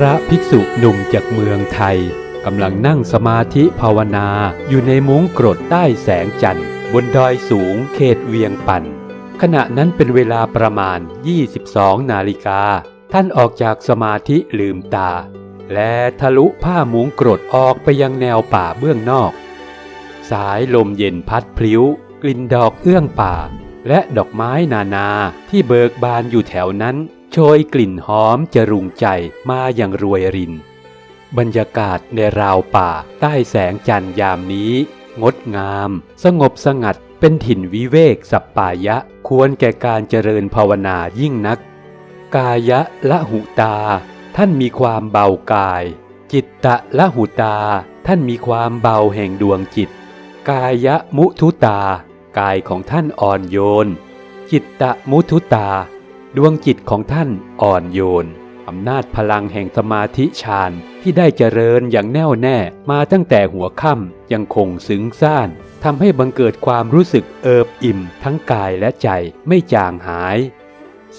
พระภิกษุหนุ่มจากเมืองไทยกำลังนั่งสมาธิภาวนาอยู่ในมุ้งกรดใต้แสงจันทร์ บนดอยสูงเขตเวียงปัน ขณะนั้นเป็นเวลาประมาณ 22 นาฬิกา ท่านออกจากสมาธิลืมตา และทะลุผ้ามุ้งกรดออกไปยังแนวป่าเบื้องนอก สายลมเย็นพัดพลิ้ว กลิ่นดอกเอื้องป่า และดอกไม้นานาที่เบิกบานอยู่แถวนั้น โชยกลิ่นหอมจรุงใจมาอย่างรวยริน บรรยากาศในราวป่าใต้แสงจันทร์ยามนี้ งดงาม สงบสงัดเป็นถิ่นวิเวกสัปปายะควรแก่การเจริญภาวนายิ่งนัก กายะละหุตา ท่านมีความเบากาย จิตตะละหุตา ท่านมีความเบาแห่งดวงจิต กายะมุทุตา กายของท่านอ่อนโยน จิตตะมุทุตา ดวงจิตของท่านอ่อนโยนอำนาจพลังแห่งสมาธิฌานที่ได้เจริญอย่างแน่วแน่มาตั้งแต่หัวค่ำยังคงซึ้งซ่านทำให้บังเกิดความรู้สึกเอิบอิ่มทั้งกายและใจไม่จางหาย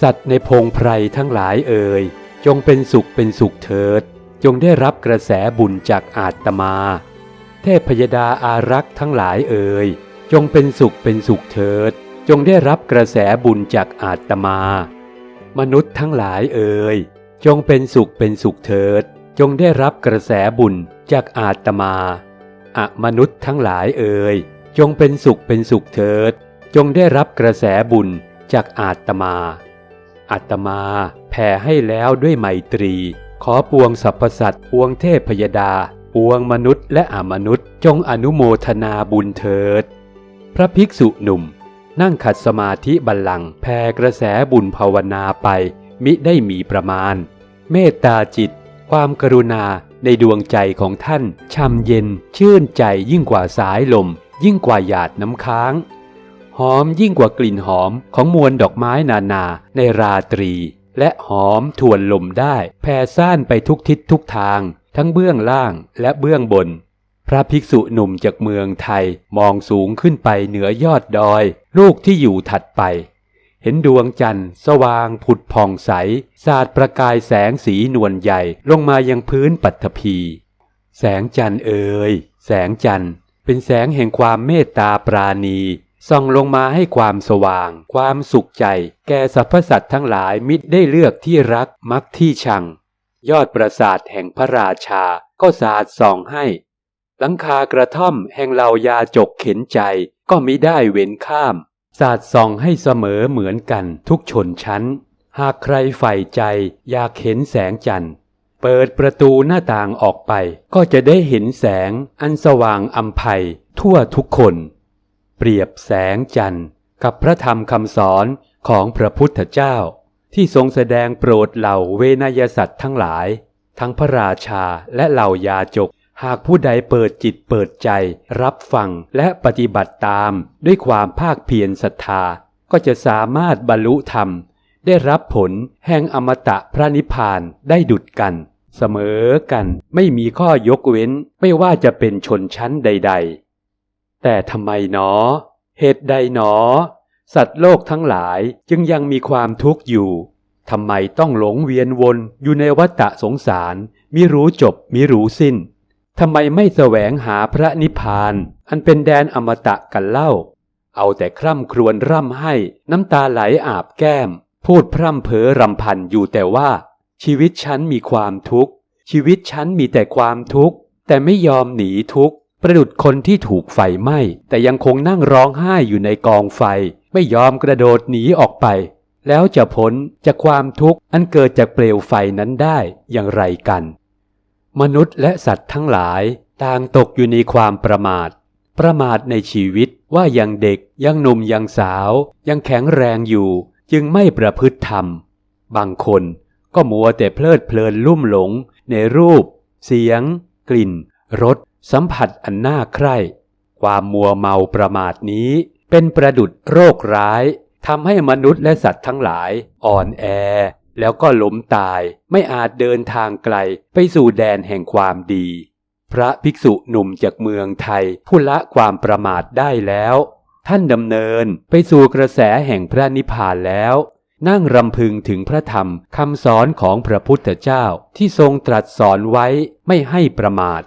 สัตว์ในพงไพรทั้งหลายเอ่ยจงเป็นสุขเป็นสุขเถิด จงได้รับกระแสบุญจากอาตมา เทพยดาอารักษ์ทั้งหลายเอ่ยจงเป็นสุขเป็นสุขเถิด จงได้รับกระแสบุญจากอาตมา มนุษย์ทั้งหลายเอ่ยจงเป็นสุขเป็นสุขเถิด จงได้รับกระแสบุญจากอาตมาอะมนุษย์ทั้งหลายเอ่ยจงเป็นสุขเป็นสุขเถิด จงได้รับกระแสบุญจากอาตมาอาตมาแผ่ให้แล้วด้วยไมตรี ขอปวงสรรพสัตว์ปวงเทพพยดา ปวงมนุษย์และอมนุษย์ จงอนุโมทนาบุญเถิด พระภิกษุหนุ่ม นั่งขัดสมาธิบัลลังก์แผ่กระแสบุญภาวนาไป มิได้มีประมาณ เมตตาจิต ความกรุณาในดวงใจของท่านช่ำเย็นชื่นใจยิ่งกว่าสายลม ยิ่งกว่าหยาดน้ำค้าง หอมยิ่งกว่ากลิ่นหอมของมวลดอกไม้นานาในราตรี และหอมทวนลมได้ แผ่ซ่านไปทุกทิศทุกทาง ทั้งเบื้องล่างและเบื้องบน พระภิกษุหนุ่มจากเมืองไทยมองสูงขึ้นไปเหนือยอดดอย ลูกที่อยู่ถัดไป เห็นดวงจันทร์ สว่างผุดผ่องใส สาดประกายแสงสีนวลใหญ่ลงมายังพื้นปัทภีแสงจันทร์เอ่ยแสงจันทร์ เป็นแสงแห่งความเมตตาปราณีส่องลงมาให้ความสว่าง ความสุขใจ แก่สรรพสัตว์ทั้งหลายมิได้เลือกที่รักมักที่ชัง ยอดปราสาทแห่งพระราชาก็สาดส่องให้ หลังคากระท่อมแห่งเหล่ายาจกเข็นใจก็มิได้เว้นข้ามสาดส่องให้เสมอเหมือนกันทุกชนชั้น หากใครใฝ่ใจอยากเห็นแสงจันทร์ เปิดประตูหน้าต่างออกไป ก็จะได้เห็นแสงอันสว่างอัมภัยทั่วทุกคน เปรียบแสงจันทร์กับพระธรรมคำสอนของพระพุทธเจ้า ที่ทรงแสดงโปรดเหล่าเวนยสัตว์ทั้งหลาย ทั้งพระราชาและเหล่ายาจก หากผู้ใดเปิดจิตเปิดใจ รับฟังและปฏิบัติตาม ด้วยความภาคเพียรศรัทธา ก็จะสามารถบรรลุธรรม ได้รับผลแห่งอมตะพระนิพพานได้ดุดกัน เสมอกันไม่มีข้อยกเว้นไม่ว่าจะเป็นชนชั้นใด ๆ แต่ทำไมหนอ เหตุใดหนอ สัตว์โลกทั้งหลายจึงยังมีความทุกข์อยู่ทำไมต้องหลงเวียนวนอยู่ในวัฏฏะสงสารมิรู้จบมิรู้สิ้น ทำไมไม่แสวงหาพระนิพพาน อันเป็นแดนอมตะกันเล่า เอาแต่คร่ำครวญร่ำให้น้ำตาไหลอาบแก้ม พูดพร่ำเพ้อรำพันอยู่แต่ว่า ชีวิตฉันมีความทุกข์ ชีวิตฉันมีแต่ความทุกข์ แต่ไม่ยอมหนีทุกข์ ประดุดคนที่ถูกไฟไหม้แต่ยังคงนั่งร้องไห้อยู่ในกองไฟ ไม่ยอมกระโดดหนีออกไป แล้วจะพ้นจากความทุกข์อันเกิดจากเปลวไฟนั้นได้อย่างไรกัน มนุษย์และสัตว์ทั้งหลายต่างตกอยู่ในความประมาท ประมาทในชีวิตว่ายังเด็กยังหนุ่มยังสาว ยังแข็งแรงอยู่ จึงไม่ประพฤติธรรม บางคนก็มัวแต่เพลิดเพลินลุ่มหลง ในรูป เสียง กลิ่นรสสัมผัสอันน่าใคร่ ความมัวเมาประมาทนี้ เป็นประดุดโรคร้ายทำให้มนุษย์และสัตว์ทั้งหลายอ่อนแอ แล้วก็ล้มตายไม่อาจเดินทางไกลไปสู่แดนแห่งความดี พระภิกษุหนุ่มจากเมืองไทยผู้ละความประมาทได้แล้ว ท่านดำเนินไปสู่กระแสแห่งพระนิพพานแล้ว นั่งรำพึงถึงพระธรรมคำสอนของพระพุทธเจ้าที่ทรงตรัสสอนไว้ไม่ให้ประมาท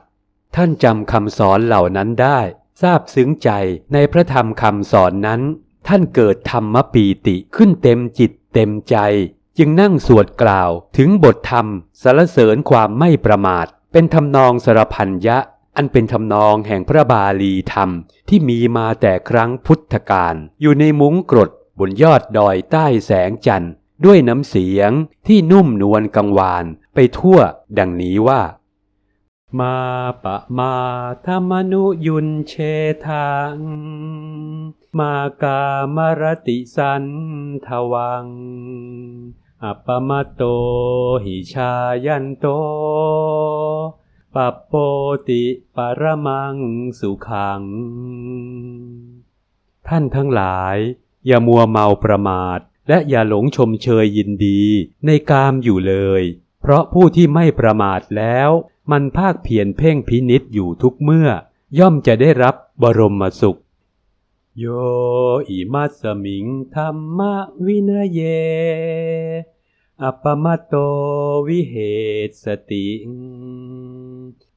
ท่านจำคำสอนเหล่านั้นได้ทราบซึ้งใจในพระธรรมคำสอนนั้น ท่านเกิดธรรมปีติขึ้นเต็มจิตเต็มใจ จึงนั่งสวดกล่าวถึงบทธรรมสรรเสริญความไม่ประมาท เป็นทำนองสรพันยะ อันเป็นทำนองแห่งพระบาลีธรรมที่มีมาแต่ครั้งพุทธกาลอยู่ในมุ้งกรดบนยอดดอยใต้แสงจันทร์ด้วยน้ำเสียงที่นุ่มนวลกังวาน ไปทั่วดังนี้ว่า มาปะมาธรรมนุยุนเชทัง มากามรติสันทวัง อัปปมาโตหิชายันโตปัปโปติปรมังสุขัง ท่านทั้งหลาย อย่ามัวเมาประมาท และอย่าหลงชมเชยยินดีในกามอยู่เลย เพราะผู้ที่ไม่ประมาทแล้ว มันภาคเพียรเพ่งพินิษอยู่ทุกเมื่อ ย่อมจะได้รับบรมสุข โยอิมัสมิงธรรมวินเย อัปมตโตวิเหตสติง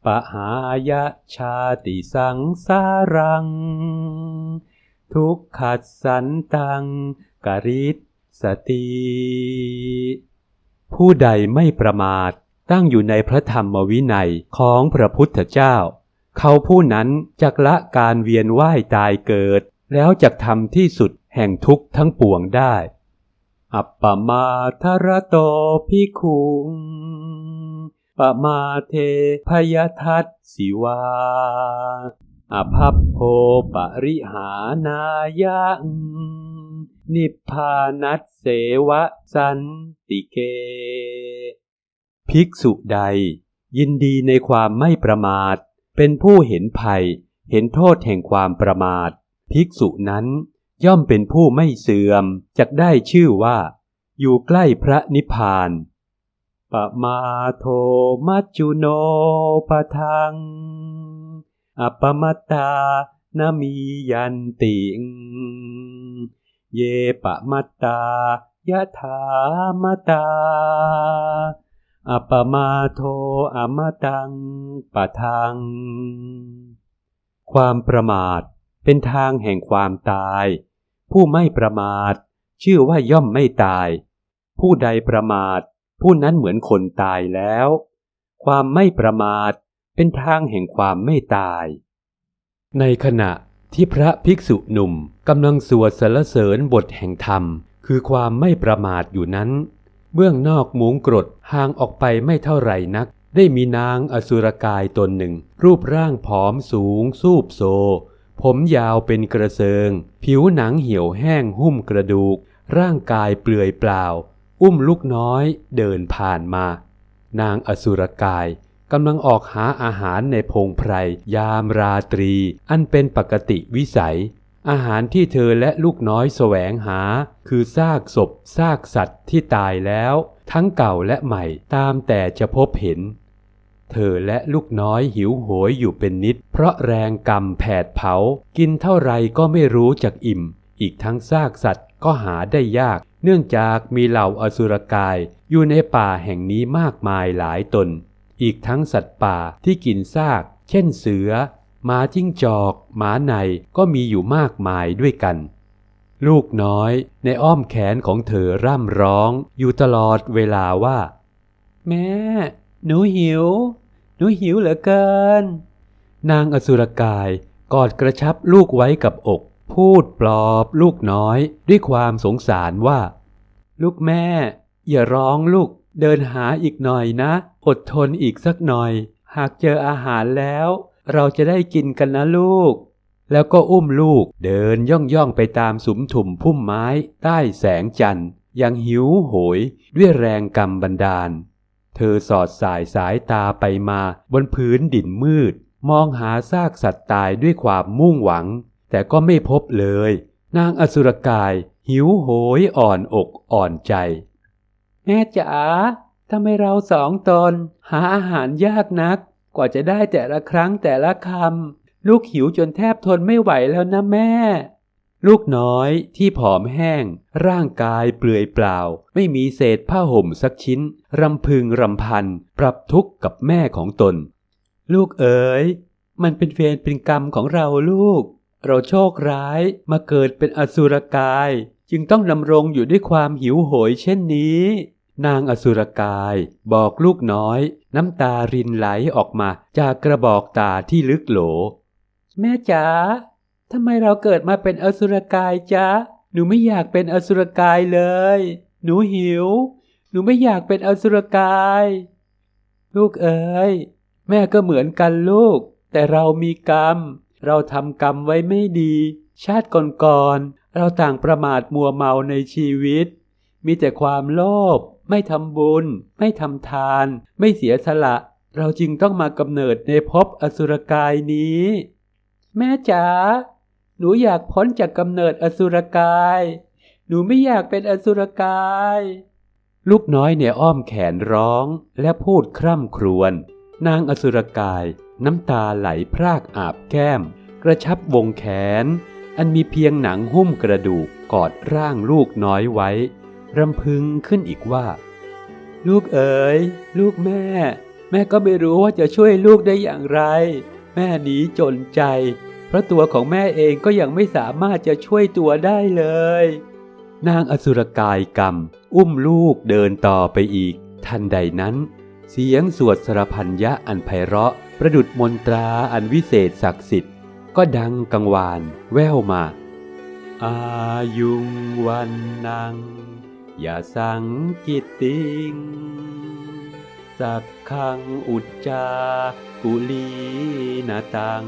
ปหายะชาติสังสารัง ทุกขัดสันตังกริตสติ ผู้ใดไม่ประมาทตั้งอยู่ในพระธรรมวินัยของพระพุทธเจ้า เขาผู้นั้นจักละการเวียนว่ายตายเกิด แล้วจักทำที่สุดแห่งทุกข์ทั้งปวงได้ อัปปมาทรโตภิกขุงปมาเทพยทัตสิวาอภัพโพปริหานายะนิพพานัสเสวะสันติเก ภิกษุใด ยินดีในความไม่ประมาท เป็นผู้เห็นภัย เห็นโทษแห่งความประมาท ภิกษุนั้นย่อมเป็นผู้ไม่เสื่อมจักได้ชื่อว่า อยู่ใกล้พระนิพพานปะมาโทมัจจุโนปะทังอัปปมัตตานามียันติง เยปะมัตตายะถามตาอัปปมาโทอมตังปะทัง ความประมาท เป็นทางแห่งความตาย ผู้ไม่ประมาท ชื่อว่าย่อมไม่ตาย ผู้ใดประมาท ผู้นั้นเหมือนคนตายแล้ว ความไม่ประมาท เป็นทางแห่งความไม่ตาย ในขณะที่พระภิกษุหนุ่มกำลังสวดสรรเสริญบทแห่งธรรม คือความไม่ประมาทอยู่นั้น เบื้องนอกมุงกรดห่างออกไปไม่เท่าไหร่นัก ได้มีนางอสุรกายตนหนึ่ง รูปร่างผอมสูง สูบโซ ผมยาวเป็นกระเซิง ผิวหนังเหี่ยวแห้งหุ้มกระดูก ร่างกายเปลือยเปล่า อุ้มลูกน้อยเดินผ่านมา นางอสุรกายกำลังออกหาอาหารในพงไพรยามราตรี อันเป็นปกติวิสัย อาหารที่เธอและลูกน้อยแสวงหา คือซากศพซากสัตว์ที่ตายแล้ว ทั้งเก่าและใหม่ตามแต่จะพบเห็น เธอและลูกน้อยหิวโหยอยู่เป็นนิด เพราะแรงกรรมแผดเผา กินเท่าไรก็ไม่รู้จักอิ่ม อีกทั้งซากสัตว์ก็หาได้ยาก เนื่องจากมีเหล่าอสุรกายอยู่ในป่าแห่งนี้มากมายหลายตน อีกทั้งสัตว์ป่าที่กินซาก เช่นเสือหมาจิ้งจอก หมาในก็มีอยู่มากมายด้วยกัน ลูกน้อยในอ้อมแขนของเธอร่ำร้องอยู่ตลอดเวลาว่า แม่ หนูหิว หนูหิวเหลือเกิน นางอสุรกายกอดกระชับลูกไว้กับอก พูดปลอบลูกน้อย ด้วยความสงสารว่า ลูกแม่ อย่าร้องลูก เดินหาอีกหน่อยนะ อดทนอีกสักหน่อย หากเจออาหารแล้ว เราจะได้กินกันนะลูก แล้วก็อุ้มลูกเดินย่องย่องไปตามสุมถุมพุ่มไม้ ใต้แสงจันทร์ย่างหิวโหยด้วยแรงกรรมบันดาล เธอสอดสายสายตาไปมาบนพื้นดินมืด มองหาซากสัตว์ตายด้วยความมุ่งหวัง แต่ก็ไม่พบเลย นางอสุรกาย หิวโหยอ่อนอกอ่อนใจ แม่จ๋าทำไมเราสองตน หาอาหารยากนัก กว่าจะได้แต่ละครั้งแต่ละคำลูกหิวจนแทบทนไม่ไหวแล้วนะแม่ ลูกน้อยที่ผอมแห้ง ร่างกายเปลือยเปล่า ไม่มีเศษผ้าห่มสักชิ้น รำพึงรำพัน ปรับทุกข์กับแม่ของตน ลูกเอ๋ย มันเป็นเวรเป็นกรรมของเราลูก เราโชคร้ายมาเกิดเป็นอสุรกาย จึงต้องดำรงอยู่ด้วยความหิวโหยเช่นนี้ นางอสุรกายบอกลูกน้อย น้ำตารินไหลออกมาจากกระบอกตาที่ลึกโหล แม่จ๋า ทำไมเราเกิดมาเป็นอสุรกายจ๊ะ หนูไม่อยากเป็นอสุรกายเลย หนูหิว หนูไม่อยากเป็นอสุรกาย ลูกเอ๋ย แม่ก็เหมือนกันลูก แต่เรามีกรรม เราทำกรรมไว้ไม่ดี ชาติก่อนๆ เราต่างประมาทมัวเมาในชีวิต มีแต่ความโลภ ไม่ทำบุญ ไม่ทำทาน ไม่เสียสละ เราจึงต้องมากำเนิดในภพอสุรกายนี้ แม่จ๋า หนูอยากพ้นจากกำเนิดอสุรกาย หนูไม่อยากเป็นอสุรกาย ลูกน้อยเนี่ยอ้อมแขนร้องและพูดคร่ำครวญ นางอสุรกาย น้ำตาไหลพรากอาบแก้ม กระชับวงแขน อันมีเพียงหนังหุ้มกระดูกกอดร่างลูกน้อยไว้ รำพึงขึ้นอีกว่า ลูกเอ๋ย ลูกแม่ แม่ก็ไม่รู้ว่าจะช่วยลูกได้อย่างไร แม่หนีจนใจ เพราะตัวของแม่เองก็ยังไม่สามารถจะช่วยตัวได้เลย นางอสุรกายกรรม อุ้มลูกเดินต่อไปอีก ทันใดนั้น เสียงสวดสรพัญญะอันไพเราะ ประดุดมนตราอันวิเศษศักดิ์สิทธิ์ ก็ดังกังวานแว่วมา อายุงวันนังอย่าสังกิตติงสักขังอุจจากุลีนาตัง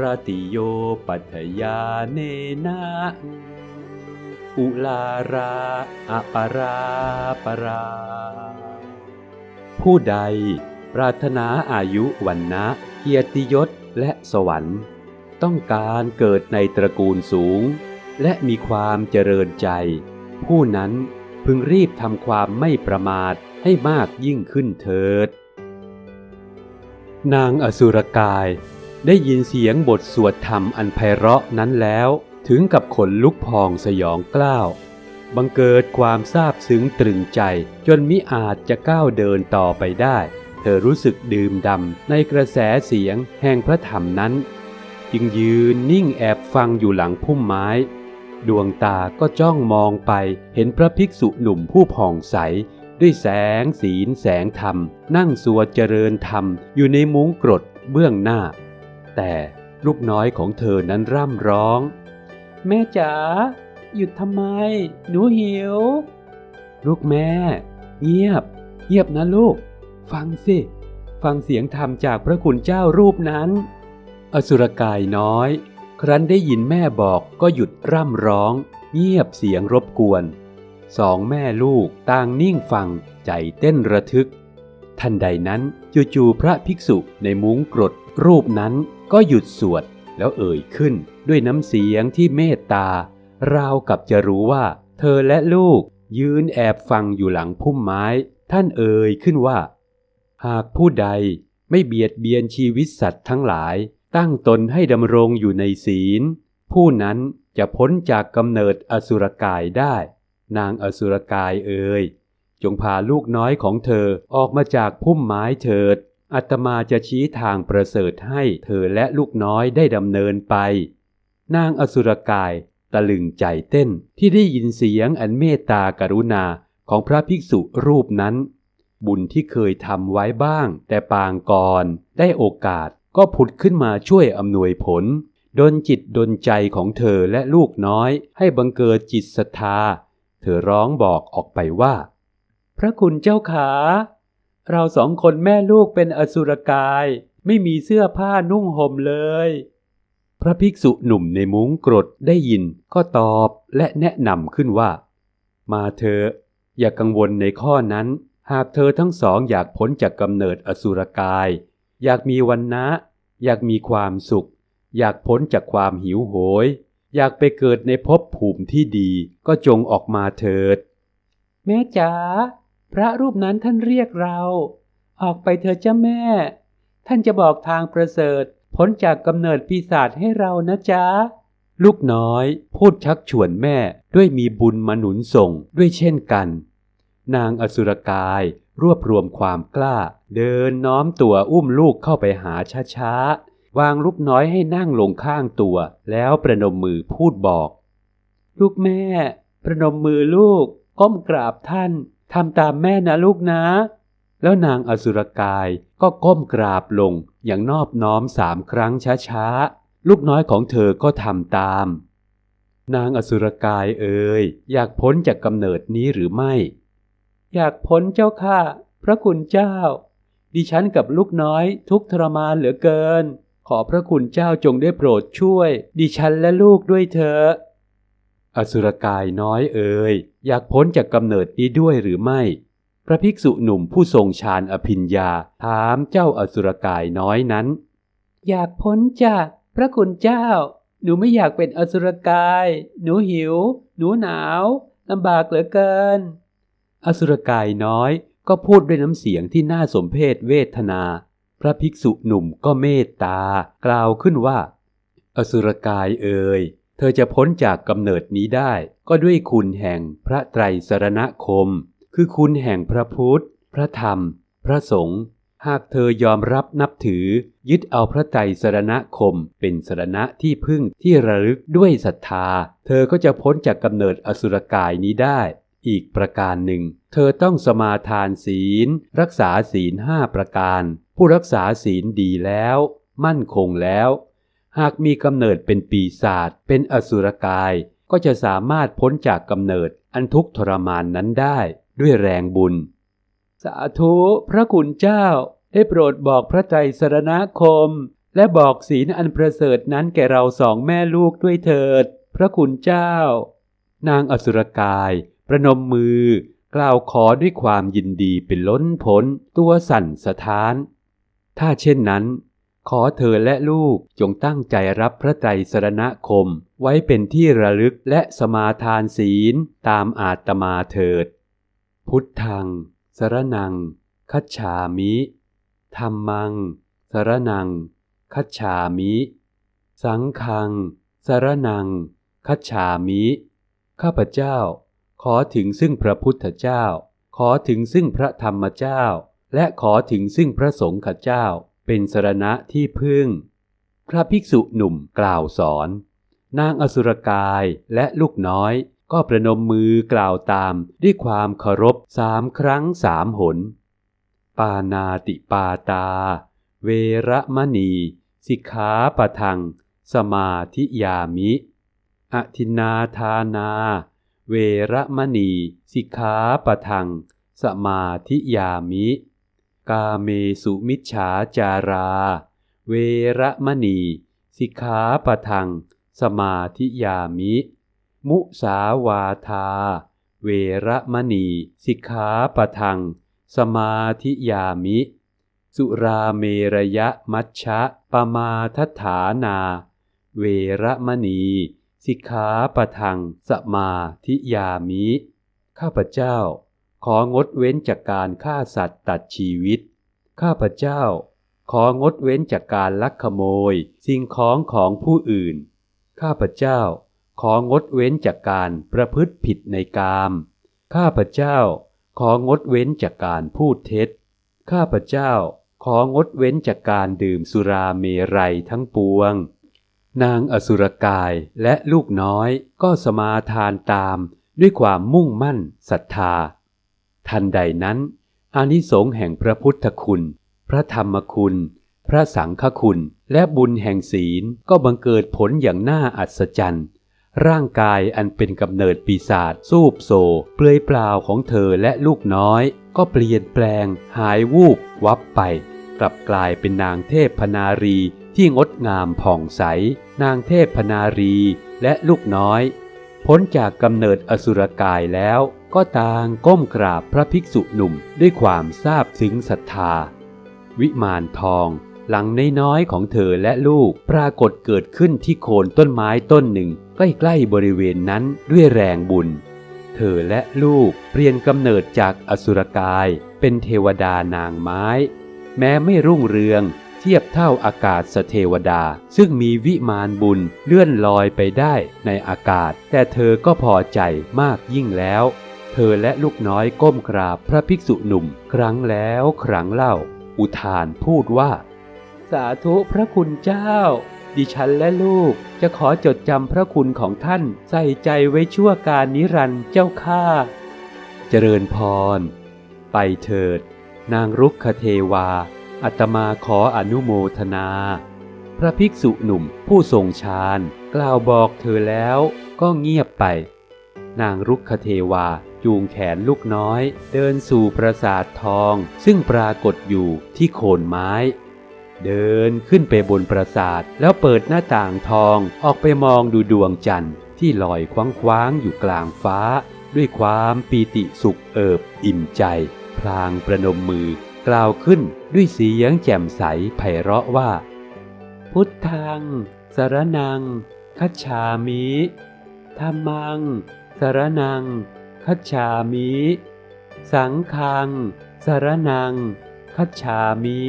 รติโยปัฏยาเนนะอุลาราอปาราปรา ผู้ใดปรารถนาอายุวันนะเกียรติยศและสวรรค์ ต้องการเกิดในตระกูลสูง และมีความเจริญใจ ผู้นั้นพึงรีบทำความไม่ประมาทให้มากยิ่งขึ้นเถิด นางอสุรกาย ได้ยินเสียงบทสวดธรรมอันไพเราะนั้นแล้ว ถึงกับขนลุกพองสยองกล้าว บังเกิดความซาบซึ้งตรึงใจจนมิอาจจะก้าวเดินต่อไปได้ เธอรู้สึกดื่มดำในกระแสเสียงแห่งพระธรรมนั้น จึงยืนนิ่งแอบฟังอยู่หลังพุ่มไม้ ดวงตาก็จ้องมองไปเห็นพระภิกษุหนุ่มผู้ผ่องใสด้วยแสงศีลแสงธรรม นั่งสวดเจริญธรรมอยู่ในมุ้งกรดเบื้องหน้า แต่ลูกน้อยของเธอนั้นร่ำร้อง แม่จ๋าหยุดทำไม หนูหิว ลูกแม่ เงียบ เงียบนะลูก ฟังสิ ฟังเสียงธรรมจากพระคุณเจ้ารูปนั้น อสุรกายน้อย ครั้นได้ยินแม่บอกก็หยุดร่ำร้อง เงียบเสียงรบกวนสองแม่ลูกต่างนิ่งฟังใจเต้นระทึก ทันใดนั้นจู่ๆพระภิกษุในมุ้งกรด รูปนั้นก็หยุดสวดแล้วเอ่ยขึ้นด้วยน้ำเสียงที่เมตตา ราวกับจะรู้ว่า เธอและลูกยืนแอบฟังอยู่หลังพุ่มไม้ ท่านเอ่ยขึ้นว่า หากผู้ใดไม่เบียดเบียนชีวิตสัตว์ทั้งหลาย ตั้งตนให้ดำรงอยู่ในศีล ผู้นั้นจะพ้นจากกำเนิดอสุรกายได้ นางอสุรกายเอ่ยจงพาลูกน้อยของเธอออกมาจากพุ่มไม้เถิด อาตมาจะชี้ทางประเสริฐให้เธอและลูกน้อยได้ดำเนินไป นางอสุรกายตะลึงใจเต้นที่ได้ยินเสียงอันเมตตากรุณาของพระภิกษุรูปนั้น บุญที่เคยทำไว้บ้าง แต่ปางก่อนได้โอกาสก็ผุดขึ้นมาช่วยอำนวยผล ดนจิตดนใจของเธอและลูกน้อย ให้บังเกิดจิตศรัทธา เธอร้องบอกออกไปว่า พระคุณเจ้าขา เราสองคนแม่ลูกเป็นอสุรกาย ไม่มีเสื้อผ้านุ่งห่มเลย พระภิกษุหนุ่มในมุ้งกรดได้ยินก็ตอบและแนะนำขึ้นว่า มาเธอะอย่ากังวลในข้อนั้น หากเธอทั้งสองอยากพ้นจากกำเนิดอสุรกาย อยากมีวันนะ อยากมีความสุข อยากพ้นจากความหิวโหย อยากไปเกิดในภพภูมิที่ดีก็จงออกมาเถิด แม่จ๋า พระรูปนั้นท่านเรียกเรา ออกไปเถอะจ้าแม่ ท่านจะบอกทางประเสริฐพ้นจากกำเนิดปีศาจให้เรานะจ๊ะ ลูกน้อย พูดชักชวนแม่ด้วยมีบุญมาหนุนส่งด้วยเช่นกัน นางอสุรกายรวบรวมความกล้า เดินน้อมตัวอุ้มลูกเข้าไปหาช้าๆ วางลูกน้อยให้นั่งลงข้างตัว แล้วประนมมือพูดบอก ลูกแม่ ประนมมือลูกก้มกราบท่าน ทำตามแม่นะลูกนะ แล้วนางอสุรกายก็ก้มกราบลงอย่างนอบน้อมสามครั้งช้าๆ ลูกน้อยของเธอก็ทำตาม นางอสุรกายเอ่ยอยากพ้นจากกำเนิดนี้หรือไม่ อยากพ้นเจ้าค่ะ พระคุณเจ้า ดิฉันกับลูกน้อยทุกทรมานเหลือเกิน ขอพระคุณเจ้าจงได้โปรดช่วย ดิฉันและลูกด้วยเถอะ อสุรกายน้อยเอ่ยอยากพ้นจากกำเนิดนี้ด้วยหรือไม่ พระภิกษุหนุ่มผู้ทรงฌานอภิญญาถามเจ้าอสุรกายน้อยนั้น อยากพ้นจากพระคุณเจ้า หนูไม่อยากเป็นอสุรกาย หนูหิว หนูหนาวลำบากเหลือเกิน อสุรกายน้อยก็พูดด้วยน้ำเสียงที่น่าสมเพชเวทนา พระภิกษุหนุ่มก็เมตตากล่าวขึ้นว่า อสุรกายเอ่ย เธอจะพ้นจากกำเนิดนี้ได้ ก็ด้วยคุณแห่งพระไตรสรณคม คือคุณแห่งพระพุทธ พระธรรม พระสงฆ์หากเธอยอมรับนับถือ ยึดเอาพระไตรสรณคม เป็นสรณะที่พึ่งที่ระลึกด้วยศรัทธา เธอก็จะพ้นจากกำเนิดอสุรกายนี้ได้ อีกประการหนึ่ง เธอต้องสมาทานศีล รักษาศีลห้าประการ ผู้รักษาศีลดีแล้ว มั่นคงแล้ว หากมีกำเนิดเป็นปีศาจเป็นอสุรกาย ก็จะสามารถพ้นจากกำเนิดอันทุกทรมานนั้นได้ด้วยแรงบุญ สาธุพระคุณเจ้า ได้โปรดบอกพระไตรสรณคม และบอกศีลอันประเสริฐนั้นแก่เราสองแม่ลูกด้วยเถิด พระคุณเจ้า นางอสุรกาย ประนมมือ กล่าวขอด้วยความยินดีเป็นล้นพ้นตัวสั่นสะท้าน ถ้าเช่นนั้น ขอเธอและลูกจงตั้งใจรับพระไตรสรณคม ไว้เป็นที่ระลึกและสมาทานศีลตามอาตมาเถิด พุทธัง สรนัง คัจฉามิธรรมัง สรนัง คัจฉามิ สังฆัง สรนัง คัจฉามิ ข้าพเจ้า ขอถึงซึ่งพระพุทธเจ้า ขอถึงซึ่งพระธรรมเจ้า และขอถึงซึ่งพระสงฆ์ข้าเจ้า เป็นสรณะที่พึ่ง พระภิกษุหนุ่มกล่าวสอน นางอสุรกายและลูกน้อยก็ประนมมือกล่าวตามด้วยความเคารพสามครั้งสามหน ปานาติปาตา เวระมณี สิกขาปะทัง สมาธิยามิอทินนาทานา เวระมณี สิกขาปะทัง สมาธิยามิ กาเมสุมิจฉาจารา เวระมณี สิกขาปะทัง สมาธิยามิ มุสาวาทา เวระมณี สิกขาปะทัง สมาธิยามิ สุราเมรยะมัชชะปมาทัฐานา เวระมณี สิกขาปะทัง สมาธิยามิ ข้าพเจ้า ของดเว้นจากการฆ่าสัตว์ตัดชีวิต ข้าพเจ้า ของดเว้นจากการลักขโมย สิ่งของของผู้อื่น ข้าพเจ้า ของดเว้นจากการประพฤติผิดในกาม ข้าพเจ้า ของดเว้นจากการพูดเท็จ ข้าพเจ้า ของดเว้นจากการดื่มสุราเมรัยทั้งปวง นางอสุรกายและลูกน้อยก็สมาทานตามด้วยความมุ่งมั่นศรัทธา ทันใดนั้น อานิสงส์แห่งพระพุทธคุณ พระธรรมคุณ พระสังฆคุณ และบุญแห่งศีลก็บังเกิดผลอย่างน่าอัศจรรย์ ร่างกายอันเป็นกำเนิดปีศาจสูบโซเปลือยเปล่าของเธอและลูกน้อย ก็เปลี่ยนแปลง หายวูบวับไป กลับกลายเป็นนางเทพพนารีที่งดงามผ่องใส นางเทพพนารีและลูกน้อย พ้นจากกำเนิดอสุรกายแล้ว ก็ต่างก้มกราบพระภิกษุหนุ่มด้วยความซาบซึ้งศรัทธา วิมานทอง หลังน้อยๆของเธอและลูกปรากฏเกิดขึ้นที่โคนต้นไม้ต้นหนึ่ง ใกล้ๆบริเวณนั้นด้วยแรงบุญ เธอและลูกเปลี่ยนกำเนิดจากอสุรกายเป็นเทวดานางไม้ แม้ไม่รุ่งเรืองเทียบเท่าอากาศสเทวดา ซึ่งมีวิมานบุญเลื่อนลอยไปได้ในอากาศ แต่เธอก็พอใจมากยิ่งแล้ว เธอและลูกน้อยก้มกราบพระภิกษุหนุ่ม ครั้งแล้วครั้งเล่า อุทานพูดว่า สาธุพระคุณเจ้า ดิฉันและลูกจะขอจดจำพระคุณของท่านใส่ใจไว้ชั่วการนิรันดร์เจ้าข้าเจริญพร ไปเถิด นางรุกขเทวา อัตมาขออนุโมทนา พระภิกษุหนุ่มผู้ทรงฌานกล่าวบอกเธอแล้วก็เงียบไป นางรุกขเทวา จูงแขนลูกน้อย เดินสู่ปราสาททอง ซึ่งปรากฏอยู่ที่โคนไม้ เดินขึ้นไปบนปราสาทแล้วเปิดหน้าต่างทองออกไปมองดูดวงจันทร์ที่ลอยคว้างๆอยู่กลางฟ้า ด้วยความปีติสุขเอิบอิ่มใจ พลางประนมมือกล่าวขึ้นด้วยเสียงแจ่มใสไพเราะว่า พุทธัง สรนังคัจฉามิธรรมัง สรนัง คัจฉามิ สังฆัง สารนัง คัจฉามิ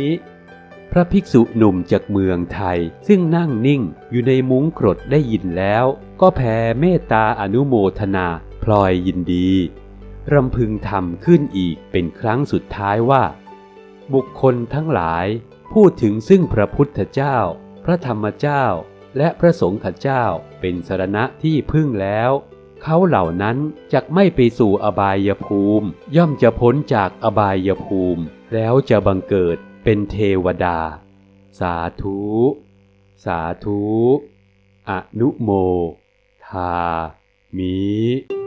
พระภิกษุหนุ่มจากเมืองไทย ซึ่งนั่งนิ่งอยู่ในมุ้งกรดได้ยินแล้ว ก็แผ่เมตตาอนุโมทนาพลอยยินดีรำพึงทำขึ้นอีกเป็นครั้งสุดท้ายว่า บุคคลทั้งหลาย พูดถึงซึ่งพระพุทธเจ้า พระธรรมเจ้า และพระสงฆ์เจ้าเป็นสารณะที่พึ่งแล้ว เขาเหล่านั้นจะไม่ไปสู่อบายภูมิ ย่อมจะพ้นจากอบายภูมิ แล้วจะบังเกิดเป็นเทวดา สาธุ สาธุ อนุโม ทามิ